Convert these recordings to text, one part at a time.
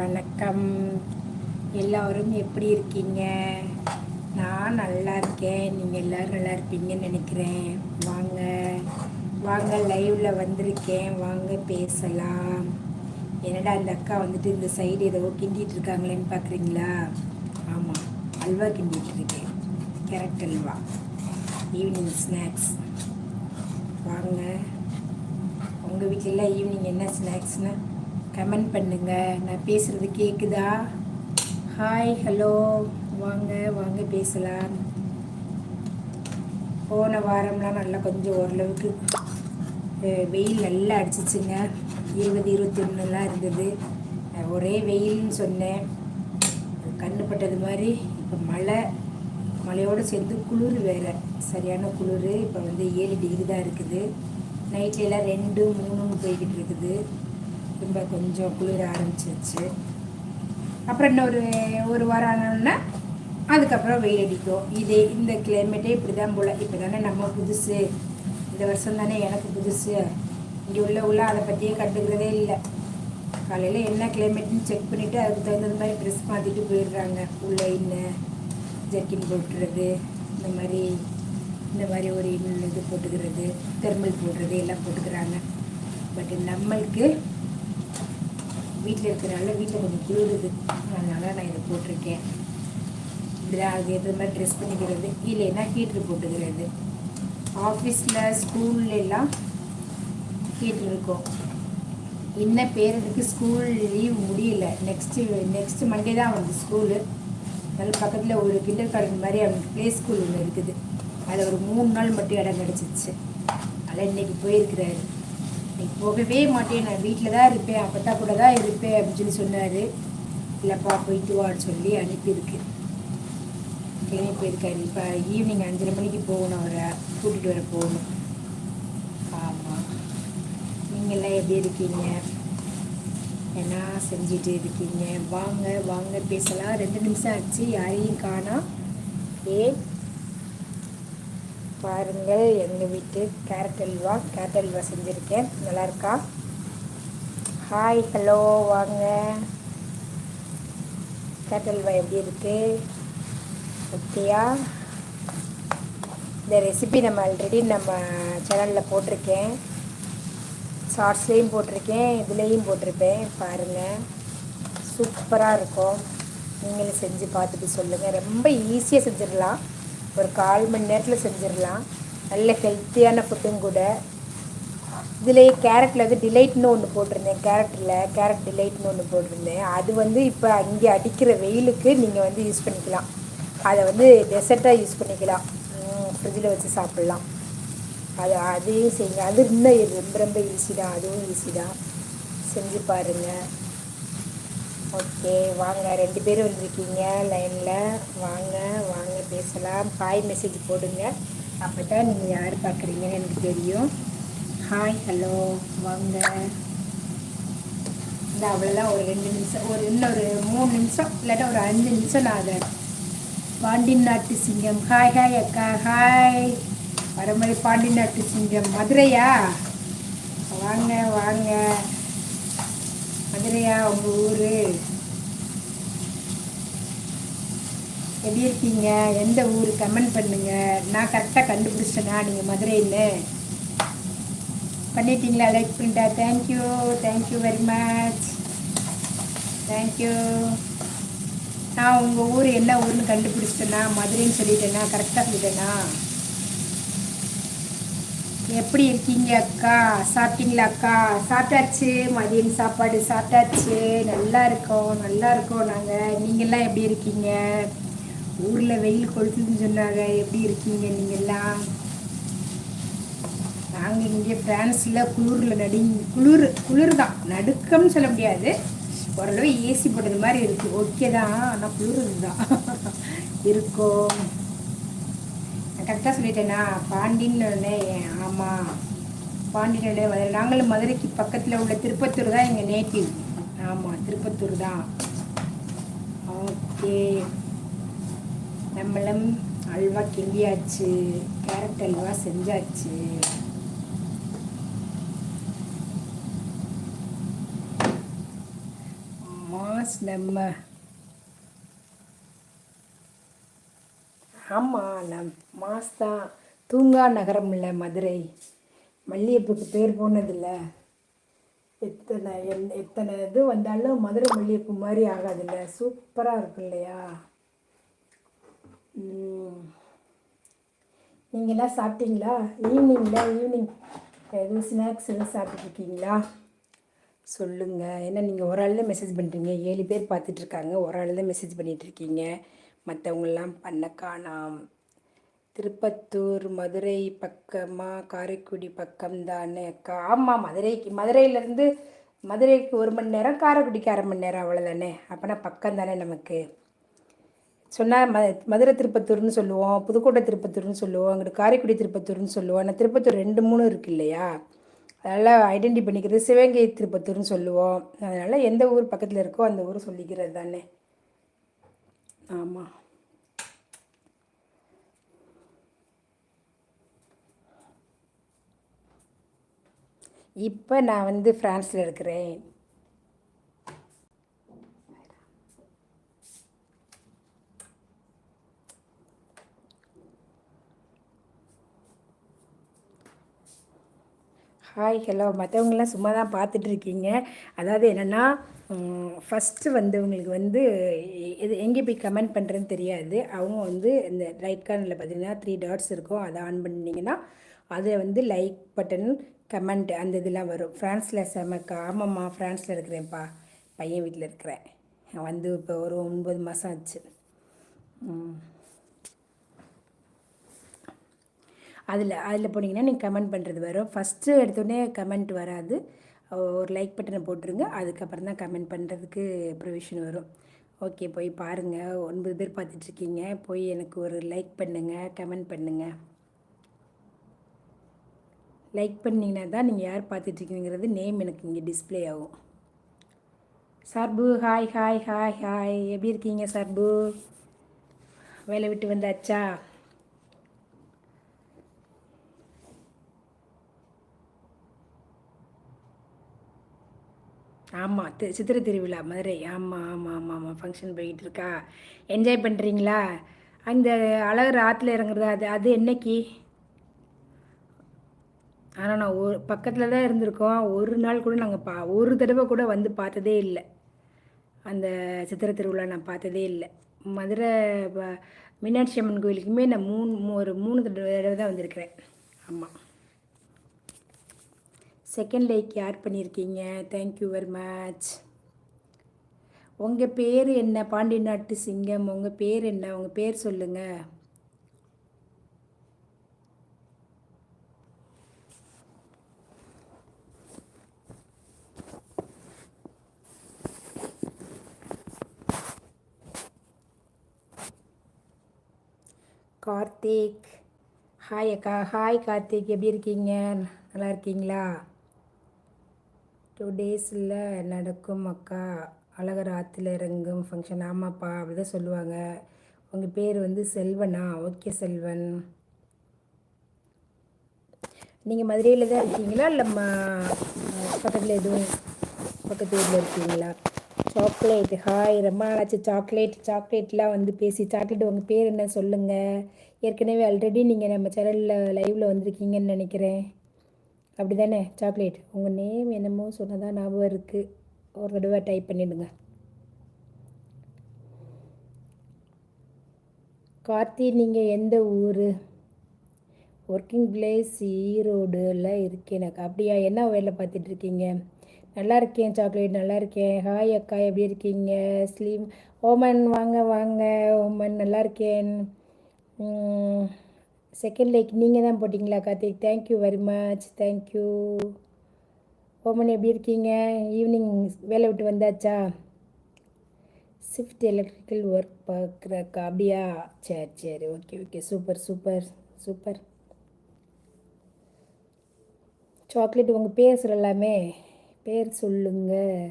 வணக்கம். எல்லோரும் எப்படி இருக்கீங்க? நான் நல்லா இருக்கேன். நீங்கள் எல்லோரும் நல்லா இருப்பீங்கன்னு நினைக்கிறேன். வாங்க. வாங்க லைவில் வந்திருக்கேன். வாங்க பேசலாம். என்னடா அந்த அக்கா வந்துட்டு இந்த சைடு ஏதோ கிண்டிகிட்டு இருக்காங்களேன்னு பார்க்குறீங்களா ஆமாம் அல்வா கிண்டிகிட்டு இருக்கேன். கேரட் அல்வா. ஈவினிங் ஸ்நாக்ஸ் வாங்க. உங்கள் வீட்டிலலாம் ஈவினிங் என்ன ஸ்நாக்ஸ்னால் கமெண்ட் பண்ணுங்கள் நான் பேசுகிறது கேட்குதா ஹாய் ஹலோ வாங்க வாங்க பேசலாம். போன வாரம்லாம் நல்லா கொஞ்சம் ஓரளவுக்கு வெயில் நல்லா அடிச்சிச்சுங்க. இருபது இருபத்தி ஒன்றுலாம் இருந்தது ஒரே வெயில்னு சொன்னேன். கண்ணுப்பட்டது மாதிரி இப்போ மழை. மழையோடு சேர்ந்து குளிர் வேறு. சரியான குளிர். இப்போ வந்து ஏழு டிகிரி தான் இருக்குது. நைட்லலாம் ரெண்டு மூணுன்னு போய்கிட்டு இருக்குது. ரொம்ப கொஞ்சம் குளிர ஆரம்பிச்சிருச்சு. அப்புறம் இன்னொரு ஒரு வாரம் ஆனோன்னா அதுக்கப்புறம் வெயில் அடிக்கும். இதே இந்த கிளைமேட்டே இப்படி தான் போல். இப்போ தானே நம்ம புதுசு. இந்த வருஷம் தானே எனக்கு புதுசு. இங்கே உள்ள உள்ள அதை பற்றியே கண்டுக்கிறதே இல்லை. காலையில் என்ன கிளைமேட்னு செக் பண்ணிவிட்டு அதுக்கு தகுந்த மாதிரி ட்ரெஸ் மாற்றிட்டு போயிடுறாங்க. உள்ள இன்னும் ஜர்க்கின் போட்டுறது இந்த மாதிரி இந்த மாதிரி ஒரு இன்னும் இது போட்டுக்கிறது தெர்மல் போடுறது எல்லாம் போட்டுக்கிறாங்க. பட் நம்மளுக்கு வீட்டில் இருக்கிறனால வீட்டில் கொஞ்சம் குளிருது அதனால் நான் இதை போட்டிருக்கேன். இப்படிதான் அதுக்கு ஏற்ற மாதிரி ட்ரெஸ் பண்ணிக்கிறது. இல்லைன்னா ஹீட்ரு போட்டுக்கிறது? ஆஃபீஸில் ஸ்கூல்ல எல்லாம் ஹீட்ரு இருக்கும். இன்னும் பேரனுக்கு ஸ்கூல் லீவ் முடியல. நெக்ஸ்ட்டு நெக்ஸ்ட் மண்டே தான் அவனுக்கு ஸ்கூலு அதனால் பக்கத்தில் ஒரு கிண்டர் கார்டன் மாதிரி அவனுக்கு ப்ளே ஸ்கூல் ஒன்று இருக்குது. அதில் ஒரு மூணு நாள் மட்டும் இடம் கிடச்சிச்சு அதில் இன்னைக்கு போயிருக்கிறாரு. நீ போகவே மாட்டேன் நான் வீட்டில் தான் இருப்பேன் அப்பத்தா கூட தான் இருப்பேன் அப்படின்னு சொல்லி சொன்னார். இல்லைப்பா போயிட்டு வான்னு சொல்லி அனுப்பியிருக்கு. கிளம்பி போயிருக்காரு இப்போ ஈவினிங் அஞ்சரை மணிக்கு போகணும் அவரை கூட்டிகிட்டு வர போகணும். ஆமாம் நீங்கள்லாம் எப்படி இருக்கீங்க? என்ன செஞ்சுட்டு இருக்கீங்க? வாங்க வாங்க பேசலாம். ரெண்டு நிமிஷம் ஆச்சு யாரையும் காணோம். ஏ பாருங்கள். எங்கள் வீட்டு கேரட் அல்வா கேரட் அல்வா செஞ்சுருக்கேன். நல்லாயிருக்கா? ஹாய் ஹலோ வாங்க. கேரட் அல்வா எப்படி இருக்குது ஓகேயா? இந்த ரெசிபி நம்ம ஆல்ரெடி நம்ம சேனலில் போட்டிருக்கேன். ஷார்ட்ஸ்லேயும் போட்டிருக்கேன் இதுலேயும் போட்டிருப்பேன். பாருங்கள் சூப்பராக இருக்கும். நீங்களும் செஞ்சு பார்த்துட்டு சொல்லுங்கள் ரொம்ப ஈஸியாக செஞ்சிடலாம். ஒரு கால் மணி நேரத்தில் செஞ்சிடலாம். நல்ல ஹெல்த்தியான ஃபுட்டும் கூட. இதுலேயே கேரட்டில் வந்து டிலைட்னு ஒன்று போட்டிருந்தேன். கேரட்டில் கேரட் டிலைட்னு ஒன்று போட்டிருந்தேன். அது வந்து இப்போ அங்கே அடிக்கிற வெயிலுக்கு நீங்கள் வந்து யூஸ் பண்ணிக்கலாம். அதை வந்து டெசர்ட்டாக யூஸ் பண்ணிக்கலாம். ஃப்ரிட்ஜில் வச்சு சாப்பிட்லாம். அது அதையும் செய்யுங்க. அது இன்னும் இது ரொம்ப ரொம்ப ஈஸி தான். அதுவும் ஈஸி தான். செஞ்சு பாருங்கள் ஓகே வாங்க. ரெண்டு பேரும் வந்திருக்கீங்க. லைனில். வாங்க வாங்க பேசலாம். ஹாய் மெசேஜ் போடுங்க. அப்போ தான் நீங்கள் யார் பார்க்குறீங்கன்னு எனக்கு தெரியும். ஹாய் ஹலோ வாங்க. இந்த அவ்வளோதான் ஒரு ரெண்டு நிமிஷம். ஒரு இன்னும் ஒரு மூணு நிமிஷம். இல்லாட்டா ஒரு அஞ்சு நிமிஷம் நான் அதை பாண்டின் நாட்டு சிங்கம். ஹாய் ஹாய் அக்கா. ஹாய் வரமலை பாண்டின் நாட்டு சிங்கம். மதுரையா? வாங்க வாங்க. மதுரையா உங்கள் ஊர்? எப்படி இருக்கீங்க எந்த ஊர்? கமெண்ட் பண்ணுங்க. நான் கரெக்டாக கண்டுபிடிச்சேனா நீங்கள் மதுரைன்னு பண்ணிட்டீங்களா? லைக் பண்ணிட்டா? Thank you thank you very much thank you நான் உங்கள் ஊர் என்ன ஊர்னு கண்டுபிடிச்சிட்டேனா? மதுரைன்னு சொல்லிட்டேனா? கரெக்டாக சொல்லிட்டேனா? எப்படி இருக்கீங்க அக்கா? சாப்பிட்டீங்களா அக்கா? சாப்பிட்டாச்சு. மதியம் சாப்பாடு சாப்பிட்டாச்சு. நல்லா இருக்கோம். நல்லா இருக்கோம் நாங்கள் நீங்கள்லாம் எப்படி இருக்கீங்க? ஊரில் வெயில் கொளுத்துன்னு சொன்னாங்க. எப்படி இருக்கீங்க நீங்கள்லாம் நாங்கள் இங்கே ஃப்ரான்ஸில் குளிரில் நடு குளிர் குளிர் தான். நடுக்கம்னு சொல்ல முடியாது. ஓரளவு ஏசி போட்டது மாதிரி இருக்குது ஓகே தான். ஆனால் குளிர் தான் இருக்கும். கரெக்டாக சொல்லிட்டேனா? பாண்டின்னு ஆமாம் பாண்டியனுடைய மதுரை நாங்களும் மதுரைக்கு பக்கத்தில் உள்ள திருப்பத்தூர் தான் எங்கள் நேட்டிவ் ஆமாம் திருப்பத்தூர் தான். ஓகே. நம்மளும் அல்வா கிண்டியாச்சு கேரட் அல்வா செஞ்சாச்சு. மாஸ் நம்ம ஆமாம் நான் மாஸ் தான் தூங்கா நகரம் இல்லை மதுரை. மல்லிகைப்பூக்கு பேர் போனதில்ல. எத்தனை என் எத்தனை இது வந்தாலும் மதுரை மல்லிகைப்பூ மாதிரி ஆகாதுல்ல. சூப்பராக இருக்கும் இல்லையா? நீங்களாம் சாப்பிட்டீங்களா? ஈவினிங்கில் ஈவினிங் எதுவும் ஸ்நாக்ஸ் எதுவும் சாப்பிட்டுருக்கீங்களா? சொல்லுங்கள் ஏன்னா நீங்கள் ஒரு ஆள் தான் மெசேஜ் பண்ணுறீங்க ஏழு பேர் பார்த்துட்ருக்காங்க ஒரு ஆள் தான் மெசேஜ் பண்ணிகிட்ருக்கீங்க மற்றவங்களாம் பண்ண காணாம். திருப்பத்தூர் மதுரை பக்கமாக காரைக்குடி பக்கம்தானே அக்கா. ஆமாம் மதுரைக்கு மதுரையிலேருந்து மதுரைக்கு ஒரு மணி நேரம் காரைக்குடிக்கு அரை மணி நேரம் அவ்வளோதானே அப்போனா பக்கம் தானே நமக்கு? சொன்னால் ம மதுரை திருப்பத்தூர்னு சொல்லுவோம் புதுக்கோட்டை திருப்பத்தூர்னு சொல்லுவோம் அங்கிட்டு காரைக்குடி திருப்பத்தூர்னு சொல்லுவோம். ஆனால் திருப்பத்தூர் ரெண்டு மூணு இருக்குது இல்லையா? அதனால் ஐடென்டி பண்ணிக்கிறது சிவகங்கை திருப்பத்தூர்னு சொல்லுவோம். அதனால் எந்த ஊர் பக்கத்தில் இருக்கோ அந்த ஊர் சொல்லிக்கிறது தானே ஆமாம் இப்போ நான் வந்து ஃப்ரான்ஸில் இருக்கிறேன். ஹாய் ஹலோ மற்றவங்களாம் சும்மா தான் பார்த்துட்ருக்கீங்க அதாவது என்னென்னா ஃபஸ்ட்டு வந்தவங்களுக்கு வந்து இது எங்கே போய் கமெண்ட் பண்ணுறதுன்னு தெரியாது. அவங்க வந்து இந்த ரைட் கார்னில் பார்த்தீங்கன்னா த்ரீ டாட்ஸ் இருக்கும் அதை ஆன் பண்ணிங்கன்னா அதை வந்து லைக் பட்டன் கமெண்ட் அந்த இதெல்லாம் வரும். ஃப்ரான்ஸில் செமக்கா ஆமாம்மா ஃப்ரான்ஸில் இருக்கிறேன்ப்பா பையன் வீட்டில் இருக்கிறேன். வந்து இப்போ ஒரு ஒன்பது மாதம் ஆச்சு. அதில் அதில் போனீங்கன்னா நீங்கள் கமெண்ட் பண்ணுறது வரும். ஃபஸ்ட்டு எடுத்தோடனே கமெண்ட் வராது. ஒரு லைக் பட்டனை போட்டுருங்க. அதுக்கப்புறம் தான் கமெண்ட் பண்ணுறதுக்கு ப்ரொவிஷன் வரும். ஓகே போய் பாருங்கள் ஒன்பது பேர் பார்த்துட்ருக்கீங்க. போய் எனக்கு ஒரு லைக் பண்ணுங்கள் கமெண்ட் பண்ணுங்கள் லைக் பண்ணிங்கன்னா தான் நீங்கள் யார் பார்த்துட்ருக்கீங்கிறது நேம் எனக்கு இங்கே டிஸ்பிளே ஆகும். சர்பு ஹாய் ஹாய் ஹாய் ஹாய் எப்படி இருக்கீங்க சர்பு? வேலை விட்டு வந்தாச்சா? ஆமாம் தி சித்திரை திருவிழா மதுரை. ஆமாம் ஆமாம் ஆமாம் ஆமாம் ஃபங்க்ஷன் போய்கிட்டு இருக்கா. என்ஜாய் பண்ணுறீங்களா அந்த அழகர் ஆற்றுல இறங்குறது அது அது என்னைக்கு? ஆனால் நான் ஒரு பக்கத்தில் தான் இருந்திருக்கோம். ஒரு நாள் கூட நாங்கள் பா ஒரு தடவை கூட வந்து பார்த்ததே இல்லை. அந்த சித்திரை திருவிழா நான் பார்த்ததே இல்லை. மதுரை மீனாட்சி அம்மன் கோயிலுக்குமே நான் மூணு ஒரு மூணு தடவை தான் வந்திருக்கிறேன். ஆமாம் செகண்ட் லைக் யார் பண்ணியிருக்கீங்க தேங்க்யூ வெரி மச் உங்கள் பேர் என்ன? பாண்டி நாட்டு சிங்கம். உங்கள் பேர் என்ன? உங்கள் பேர் சொல்லுங்கள் கார்த்திக். ஹாய் அக்கா. ஹாய் கார்த்திக். எப்படி இருக்கீங்க? நல்லா இருக்கீங்களா? டூ டேஸில் நடக்கும் அக்கா அழகர் ஆற்றுல இறங்கும் ஃபங்க்ஷன் ஆமாப்பா அப்படிதான் சொல்லுவாங்க. உங்கள் பேர் வந்து செல்வனா? ஓகே செல்வன். நீங்கள் மதுரையில் தான் இருக்கீங்களா? இல்லை பக்கத்தில் எதுவும் பக்கத்து ஊரில் இருக்கீங்களா? சாக்லேட் ஹாய் ரொம்ப நாளாச்சு. சாக்லேட் சாக்லேட்லாம் வந்து பேசி சாக்லேட் உங்கள் பேர் என்ன சொல்லுங்கள் ஏற்கனவே ஆல்ரெடி நீங்கள் நம்ம சேனலில் லைவில் வந்திருக்கீங்கன்னு நினைக்கிறேன். அப்படி தானே சாக்லேட் உங்கள் நேம் என்னமோ சொன்னதான் ஞாபகம் இருக்குது ஒரு தடவை டைப் பண்ணிவிடுங்க கார்த்தி நீங்கள் எந்த ஊர்? ஒர்க்கிங் பிளேஸ் ஈரோடில் இருக்கேன் அப்படியா? என்ன வேலை பார்த்துட்ருக்கீங்க நல்லா இருக்கேன் சாக்லேட் நல்லா இருக்கேன். ஹாய் அக்கா எப்படி இருக்கீங்க? ஸ்லீம் ஓமன் வாங்க வாங்க. ஓமன் நல்லா இருக்கேன். செகண்ட் லைக் நீங்கள் தான் போட்டிங்களா Karthik? Thank you very much thank you Oman எப்படி இருக்கீங்க? ஈவினிங் வேலை விட்டு வந்தாச்சா? ஸ்விஃப்ட் எலக்ட்ரிக்கல் ஒர்க் பார்க்குறக்கா? அப்படியா? சரி சரி. Okay okay super super super chocolate உங்கள் பேர் சொல்லலாமே? பேர் சொல்லுங்கள்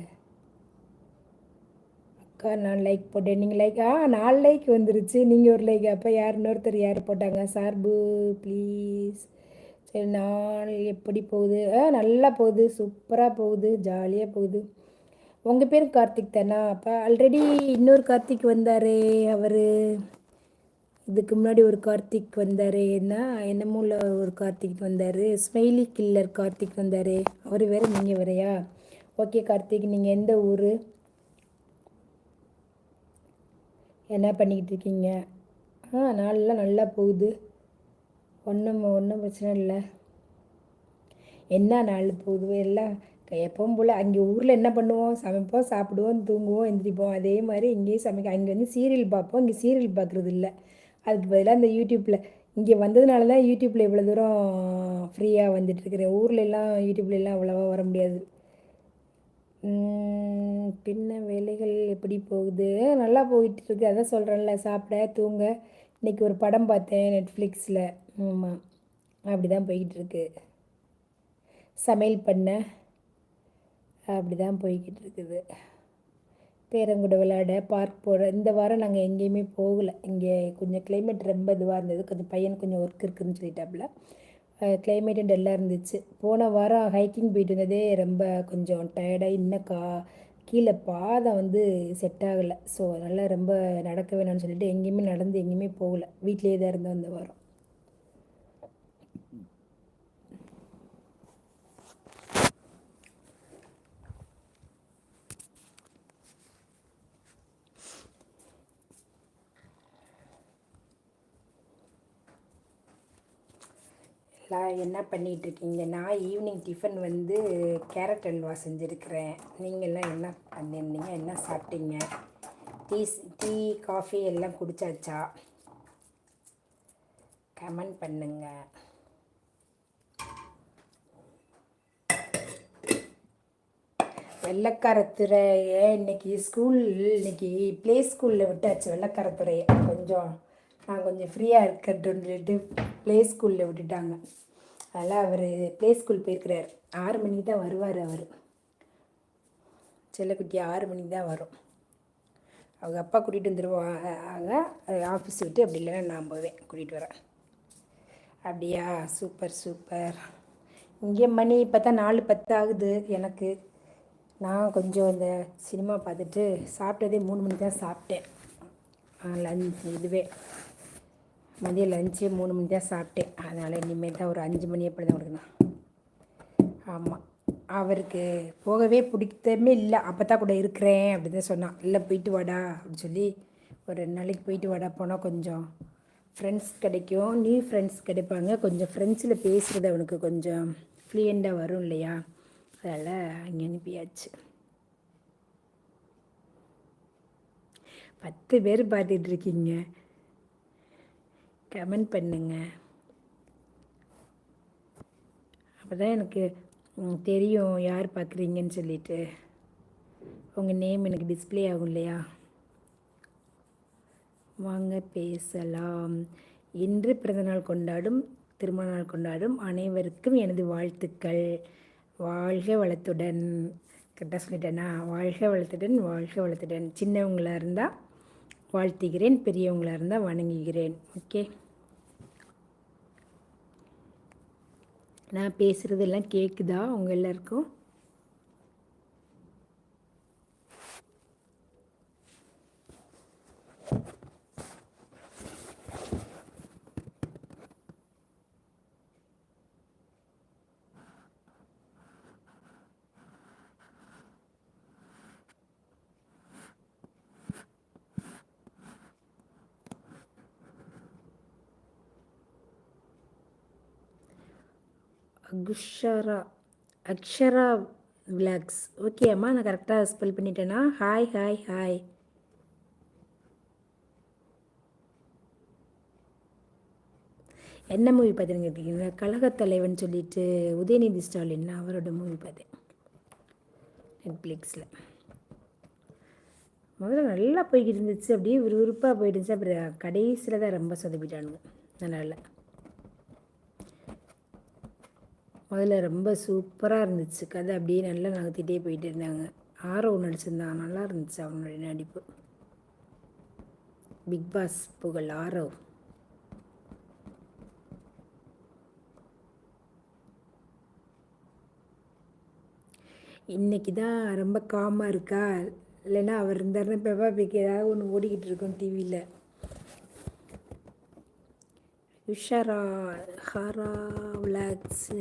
அக்கா நான் லைக் போட்டேன். நீங்கள் லைக் ஆ நாலு லைக் வந்துருச்சு. நீங்கள் ஒரு லைக் அப்போ யார் இன்னொருத்தர் யார் போட்டாங்க? சார்பு ப்ளீஸ் சரி நாள் எப்படி போகுது? ஆ நல்லா போகுது. சூப்பராக போகுது. ஜாலியாக போகுது. உங்கள் பேர் கார்த்திக் தானா? அப்போ ஆல்ரெடி இன்னொரு கார்த்திக் வந்தார் அவர். இதுக்கு முன்னாடி ஒரு கார்த்திக் வந்தார். என்ன? என்னமோல ஒரு கார்த்திக் வந்தார். ஸ்மைலி கில்லர் கார்த்திக் வந்தார். அவர் வேறு நீங்கள் வேறையா? ஓகே கார்த்திக் நீங்கள் எந்த ஊர்? என்ன பண்ணிக்கிட்டு இருக்கீங்க ஆ நாளெலாம் நல்லா போகுது. ஒன்றும் ஒன்றும் பிரச்சனை இல்லை. என்ன நாள் போகுது? எல்லாம் எப்பவும் போல் அங்கே ஊரில் என்ன பண்ணுவோம்? சமைப்போம் சாப்பிடுவோம் தூங்குவோம் எந்திரிப்போம். அதே மாதிரி இங்கேயும் சமைக்க அங்கே வந்து சீரியல் பார்ப்போம். இங்கே சீரியல் பார்க்குறது இல்லை. அதுக்கு பதிலாக இந்த யூடியூப்பில் இங்கே வந்ததுனால தான் யூடியூப்பில் இவ்வளோ தூரம் ஃப்ரீயாக வந்துட்டுருக்குறேன் ஊரில் எல்லாம் யூடியூப்ல அவ்வளோவா வர முடியாது. பின்ன வேலைகள் எப்படி போகுது? நல்லா போயிட்டுருக்கு. அதான் சொல்கிறேன்ல சாப்பிட தூங்க. இன்றைக்கி ஒரு படம் பார்த்தேன் நெட்ஃப்ளிக்ஸில் ஆமாம் அப்படி தான் போய்கிட்டுருக்கு. சமையல் பண்ண அப்படி தான் போய்கிட்டு இருக்குது பேரங்குட விளையாட பார்க் போகிற இந்த வாரம் நாங்கள் எங்கேயுமே போகலை. இங்கே கொஞ்சம் கிளைமேட் ரொம்ப இதுவாக இருந்தது. கொஞ்சம் பையன் கொஞ்சம் ஒர்க் இருக்குதுன்னு சொல்லிட்டாப்புல. கிளைமேட்டும் டல்லாக இருந்துச்சு. போன வாரம் ஹைக்கிங் போயிட்டு வந்ததே ரொம்ப கொஞ்சம் டயர்டாக இன்னும் கா கீழே பாதம் வந்து செட் ஆகலை. ஸோ அதனால் ரொம்ப நடக்க வேணாம்னு சொல்லிட்டு எங்கேயுமே நடந்து எங்கேயுமே போகலை. வீட்டிலே தான் இருந்தோம் அந்த வாரம். எல்லாம் என்ன பண்ணிகிட்ருக்கீங்க நான் ஈவினிங் டிஃபன் வந்து கேரட் அல்வா செஞ்சுருக்கிறேன். நீங்கள்லாம் என்ன பண்ணியிருந்தீங்க என்ன சாப்பிட்டீங்க? டீ டீ காஃபி எல்லாம் குடித்தாச்சா கமெண்ட் பண்ணுங்க. வெள்ளக்காரத்துறையை இன்னைக்கு ஸ்கூல் இன்னைக்கு ப்ளே ஸ்கூலில் விட்டாச்சு வெள்ளக்காரத்துறையை கொஞ்சம் நான் கொஞ்சம் ஃப்ரீயாக இருக்கட்டும்னு சொல்லிட்டு ப்ளே ஸ்கூலில் விட்டுட்டாங்க. அதில் அவர் ப்ளே ஸ்கூல் போயிருக்கிறார். ஆறு மணிக்கு தான் வருவார் அவர். செல்லக்குட்டி ஆறு மணிக்கு தான் வரும். அவங்க அப்பா கூட்டிகிட்டு வந்துடுவாங்க ஆஃபீஸ் விட்டு அப்படி இல்லைன்னா நான் போவேன். கூட்டிகிட்டு வரேன். அப்படியா? சூப்பர் சூப்பர் இங்கே மணி இப்போ தான் நாலு பத்து ஆகுது எனக்கு. நான் கொஞ்சம் இந்த சினிமா பார்த்துட்டு சாப்பிட்டதே மூணு மணிக்கு தான் சாப்பிட்டேன். லஞ்ச் இதுவே. மதியம் லஞ்சு மூணு மணி தான் சாப்பிட்டேன். அதனால் இனிமேல் தான் ஒரு அஞ்சு மணி எப்படி தான் கொடுக்கணும். ஆமாம் அவருக்கு போகவே பிடித்தமே இல்லை. அப்போ தான் கூட இருக்கிறேன் அப்படி தான் சொன்னான். இல்லை போயிட்டு வாடா அப்படின்னு சொல்லி ஒரு ரெண்டு நாளைக்கு போயிட்டு வாடா போனால் கொஞ்சம் ஃப்ரெண்ட்ஸ் கிடைக்கும். நியூ ஃப்ரெண்ட்ஸ் கிடைப்பாங்க. கொஞ்சம் ஃப்ரெண்ட்ஸில் பேசுகிறது அவனுக்கு கொஞ்சம் ஃப்ளூயண்ட்டாக வரும் இல்லையா? அதனால் அங்கே அனுப்பியாச்சு. பத்து பேர் பார்த்துட்டு இருக்கீங்க. கமெண்ட் பண்ணுங்க. அப்போ தான் எனக்கு தெரியும் யார் பார்க்குறீங்கன்னு சொல்லிட்டு. உங்கள் நேம் எனக்கு டிஸ்பிளே ஆகும் இல்லையா? வாங்க பேசலாம். இன்று பிறந்தநாள் கொண்டாடும் திருமண நாள் கொண்டாடும் அனைவருக்கும் எனது வாழ்த்துக்கள். வாழ்க வளத்துடன். கரெக்டாக சொல்லிட்டேனா? வாழ்க வளத்துடன் வாழ்க வளத்துடன். சின்னவங்களாக இருந்தால் வாழ்த்துகிறேன். பெரியவங்களாக இருந்தால் வணங்குகிறேன். ஓகே. நான் பேசுகிறதெல்லாம் கேட்குதா உங்கள் எல்லாருக்கும்? அகுஷரா அக்ஷரா விளாக்ஸ் ஓகே அம்மா நான் கரெக்டாக ஸ்பெல் பண்ணிட்டேன்னா ஹாய் ஹாய் ஹாய் என்ன மூவி பார்த்தேன்னு கேட்டீங்கன்னா கழகத்தலைவன் சொல்லிட்டு உதயநிதி ஸ்டாலின் அவரோட மூவி பார்த்தேன். நெட்ஃப்ளிக்ஸில் முதல்ல நல்லா போய்கிட்டு இருந்துச்சு. அப்படியே விறுவிறுப்பாக போயிட்டு இருந்துச்சு அப்புறம் கடைசியில் தான் ரொம்ப சொதப்பிட்டானுங்க. அதனால். முதல்ல ரொம்ப சூப்பராக இருந்துச்சு. கதை அப்படியே நல்லா நகர்த்திட்டே போயிட்டு இருந்தாங்க. ஆரவ் நடிச்சிருந்தாங்க நல்லா இருந்துச்சு அவனுடைய நடிப்பு. பிக் பாஸ் புகழ் ஆரவ் இன்னைக்கு தான் ரொம்ப காமாக இருக்கா? இல்லைன்னா அவர் இருந்தாருன்னா பெப்பா பிக் ஏதாவது ஒன்று ஓடிக்கிட்டு இருக்கோம் டிவியில் உஷாரா ஹாரா விளாக்ஸு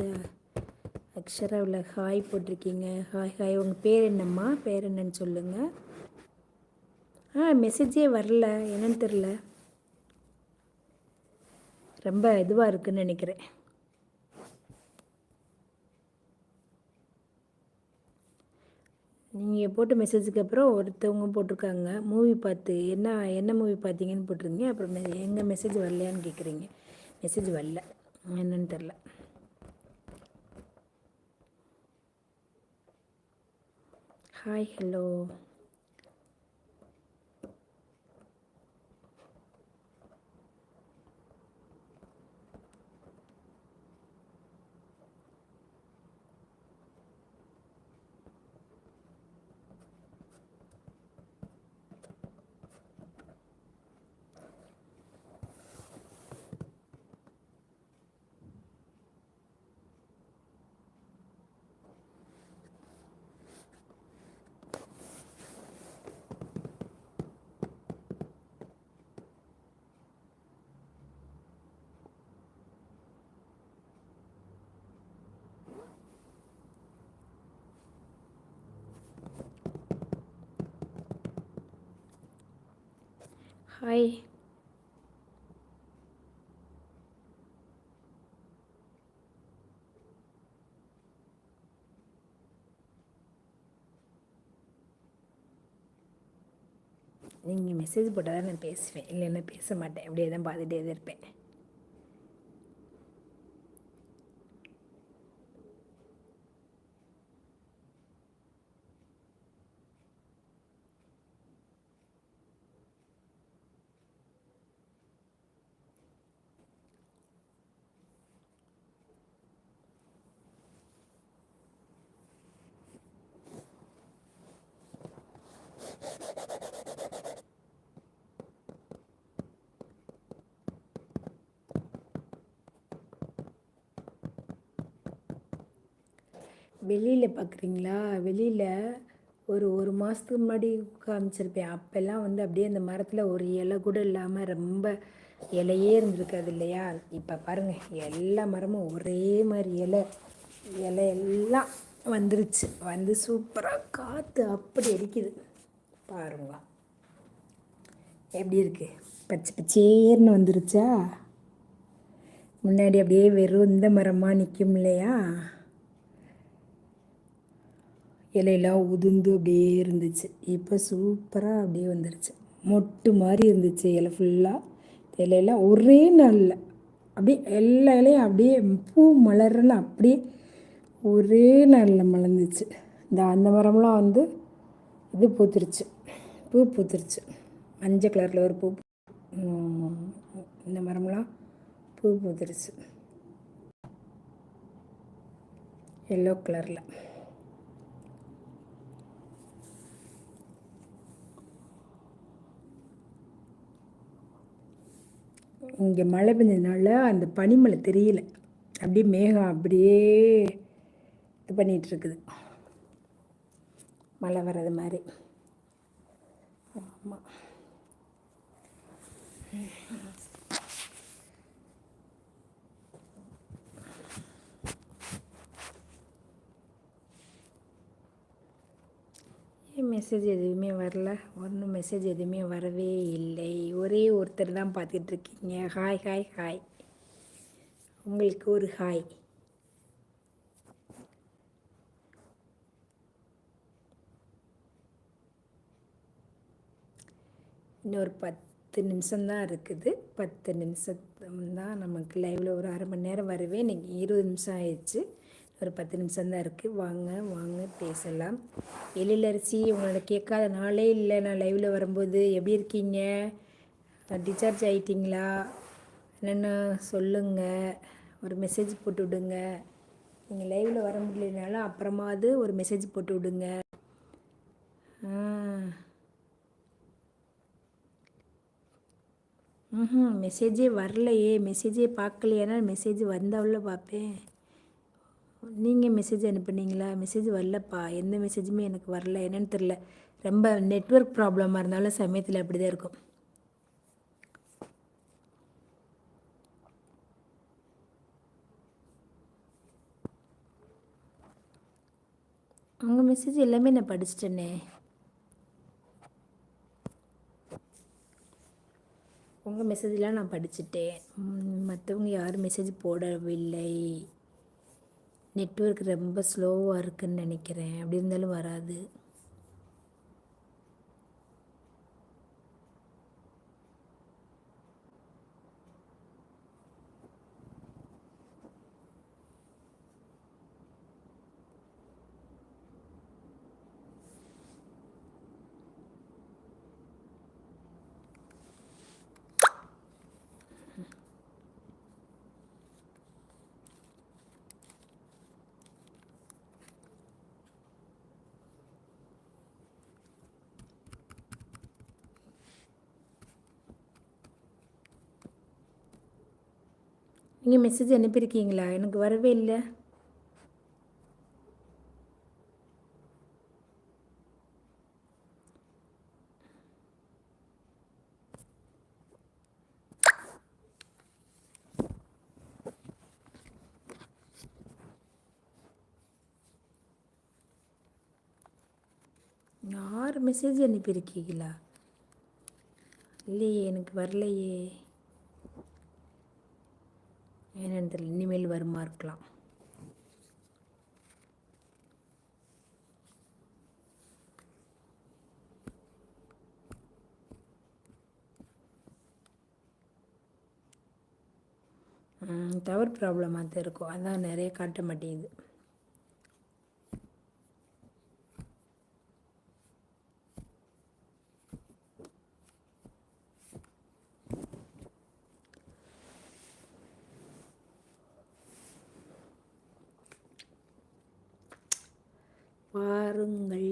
அக்ஷராவில் ஹாய் போட்டிருக்கீங்க. Hi hi. உங்கள் பேர் என்னம்மா? பேர் என்னன்னு சொல்லுங்கள் ஆ மெசேஜே வரல. என்னன்னு தெரில ரொம்ப இதுவாக இருக்குன்னு நினைக்கிறேன். நீங்கள் போட்ட மெசேஜுக்கு அப்புறம் ஒருத்தவங்க போட்டிருக்காங்க. மூவி பார்த்து என்ன என்ன மூவி பார்த்தீங்கன்னு போட்டிருந்தீங்க. அப்புறம் மெ எங்கள் மெசேஜ் வரலையான்னு கேட்குறீங்க மெசேஜ் வரல. என்னன்னு தெரில ஹாய் ஹலோ ஹாய் நீங்கள் மெசேஜ் போட்டால் தான் நான் பேசுவேன். இல்லைன்னா பேச மாட்டேன். அப்படியே தான் பார்த்துட்டே தான் இருப்பேன். வெளியில் பார்க்குறீங்களா வெளியில் ஒரு ஒரு மாதத்துக்கு முன்னாடி காமிச்சிருப்பேன். அப்போல்லாம் வந்து அப்படியே அந்த மரத்தில் ஒரு இலை கூட இல்லாமல் ரொம்ப இலையே இருந்திருக்காது இல்லையா? இப்போ பாருங்கள் எல்லா மரமும் ஒரே மாதிரி இலை இலை எல்லாம் வந்துருச்சு. வந்து சூப்பராக காற்று அப்படி அடிக்குது. பாருங்க. எப்படி இருக்குது பச்சை பச்சேர்னு வந்துருச்சா? முன்னாடி அப்படியே வெறும் இந்த மரமாக நிற்கும் இல்லையா? இலையெல்லாம் உதிர்ந்து அப்படியே இருந்துச்சு. இப்போ சூப்பராக அப்படியே வந்துருச்சு. மொட்டு மாதிரி இருந்துச்சு இலை ஃபுல்லாக இலையெல்லாம் ஒரே நாளில். அப்படியே எல்லா இலையும் அப்படியே பூ மலர்ன்னு அப்படியே ஒரே நாளில் மலர்ந்துச்சு. இந்த அந்த மரம்லாம் வந்து இது பூத்துருச்சு. பூ பூத்துருச்சு. மஞ்சள் கலரில் ஒரு பூ இந்த மரம்லாம் பூ பூத்துருச்சு. எல்லோ கலரில் இங்கே மழை பெஞ்சதுனால அந்த பனிமலை தெரியல. அப்படியே மேகம் அப்படியே இது பண்ணிகிட்டு இருக்குது மழை வர்றது மாதிரி. ஆமாம் மெசேஜ் எதுவுமே வரல. ஒன்றும் மெசேஜ் எதுவுமே வரவே இல்லை. ஒரே ஒருத்தர் தான் பார்த்துட்டு இருக்கீங்க. ஹாய் ஹாய் ஹாய் உங்களுக்கு ஒரு ஹாய் இன்னொரு பத்து நிமிஷம்தான் இருக்குது. பத்து நிமிஷம் தான் நமக்கு லைவில் ஒரு அரை மணி நேரம் வரவே. இன்றைக்கி இருபது நிமிஷம் ஆயிடுச்சு. ஒரு பத்து நிமிஷம் தான் இருக்குது வாங்க வாங்க பேசலாம். எழிலரசி உங்களோட கேட்காத நாளே இல்லை. நான் லைவில் வரும்போது எப்படி இருக்கீங்க? டிஸ்சார்ஜ் ஆகிட்டிங்களா என்னென்னு சொல்லுங்கள் ஒரு மெசேஜ் போட்டு விடுங்க. நீங்கள் லைவில் வர முடியலனாலும் அப்புறமாவது ஒரு மெசேஜ் போட்டு விடுங்க. ம் மெசேஜே வரலையே. மெசேஜே பார்க்கலையானா மெசேஜ் வந்தவள பார்ப்பேன். நீங்கள் மெசேஜ் அனுப்புனீங்களா? மெசேஜ் வரலப்பா. எந்த மெசேஜுமே எனக்கு வரல. என்னன்னு தெரில ரொம்ப நெட்வொர்க் ப்ராப்ளமாக இருந்தாலும் சமயத்தில் அப்படி தான் இருக்கும். உங்கள் மெசேஜ் எல்லாமே நான் படிச்சிட்டேனே. உங்கள் மெசேஜ்லாம் நான் படிச்சுட்டேன். மற்றவங்க யாரும் மெசேஜ் போடவில்லை. நெட்வொர்க் ரொம்ப ஸ்லோவாக இருக்குன்னு நினைக்கிறேன். அப்படி இருந்தாலும் வராது. நீங்கள் மெசேஜ் அனுப்பியிருக்கீங்களா? எனக்கு வரவே இல்லை. யார் மெசேஜ் அனுப்பியிருக்கீங்களா? இல்லையே எனக்கு வரலையே. என்னன்னு தெரியல இனிமேல் வருமா இருக்கலாம். டவர் ப்ராப்ளமாக தான் இருக்கும். அதான் நிறைய காட்ட மாட்டேங்குது. பாருங்கள்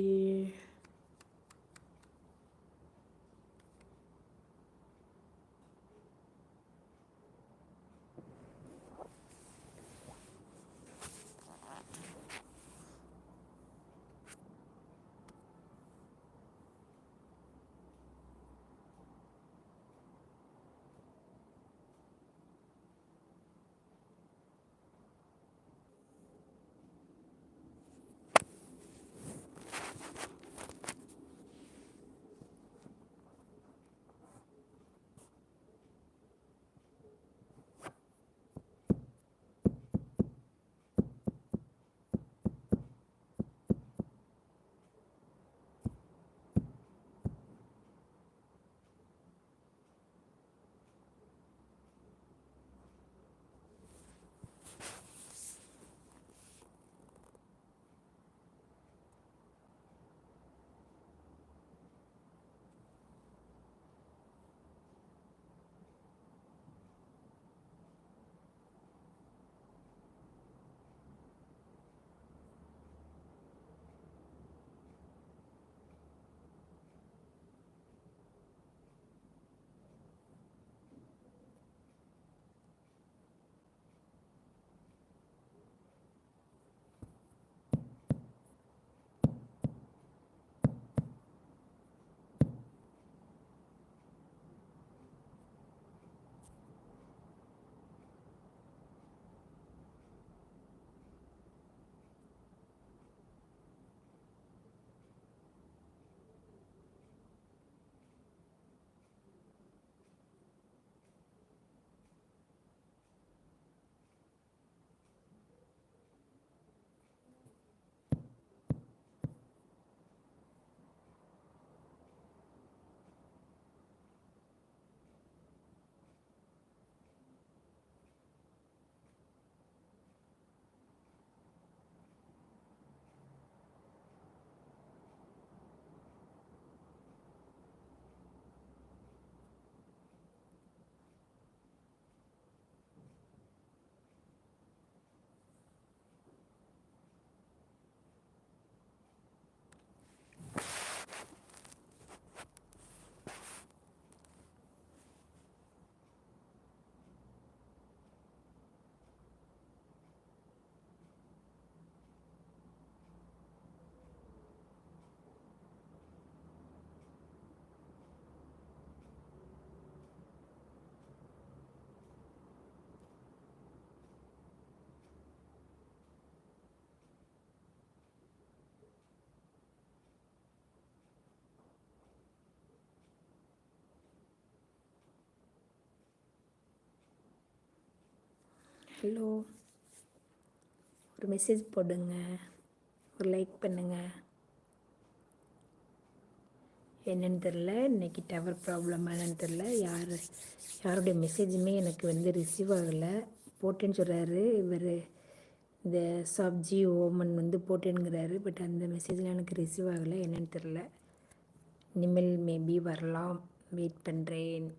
ஹலோ. ஒரு மெசேஜ் போடுங்க. ஒரு லைக் பண்ணுங்க. என்னன்னு தெரில இன்றைக்கி டவர் ப்ராப்ளம் என்னென்னு தெரில யார் யாருடைய மெசேஜுமே எனக்கு வந்து ரிசீவ் ஆகலை. போட்டேன்னு சொல்கிறாரு இவர் இந்த சப்ஜி ஓமன் வந்து போட்டேனுங்கிறாரு. பட் அந்த மெசேஜில் எனக்கு ரிசீவ் ஆகலை. என்னன்னு தெரில இனிமேல் மேபி வரலாம். வெயிட் பண்ணுறேன்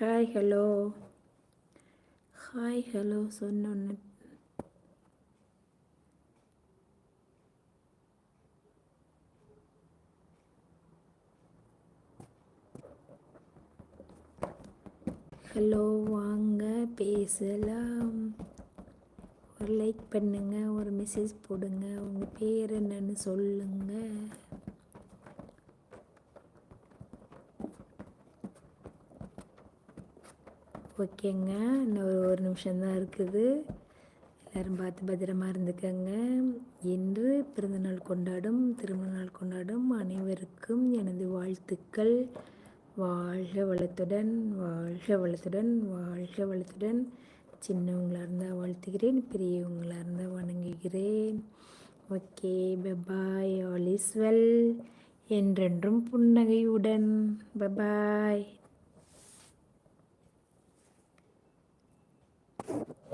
ஹாய் ஹலோ ஹாய் ஹலோ சொன்னொன்று ஹலோ வாங்க பேசலாம். ஒரு லைக் பண்ணுங்கள் ஒரு மெசேஜ் போடுங்க. உங்கள் பேர் என்னன்னு சொல்லுங்கள் ஓகேங்க. இன்னும் ஒரு ஒரு நிமிஷம்தான் இருக்குது. எல்லோரும் பார்த்து பத்திரமா இருந்துக்கங்க. இன்று பிறந்தநாள் கொண்டாடும் திருமண நாள் கொண்டாடும் அனைவருக்கும் எனது வாழ்த்துக்கள். வாழ்க வளத்துடன் வாழ்க வளத்துடன் வாழ்க வளத்துடன். சின்னவங்களாக இருந்தால் வாழ்த்துகிறேன் பெரியவங்களாக இருந்தால் வணங்குகிறேன். Okay bye bye all is well என்றென்றும் புன்னகையுடன் பபாய்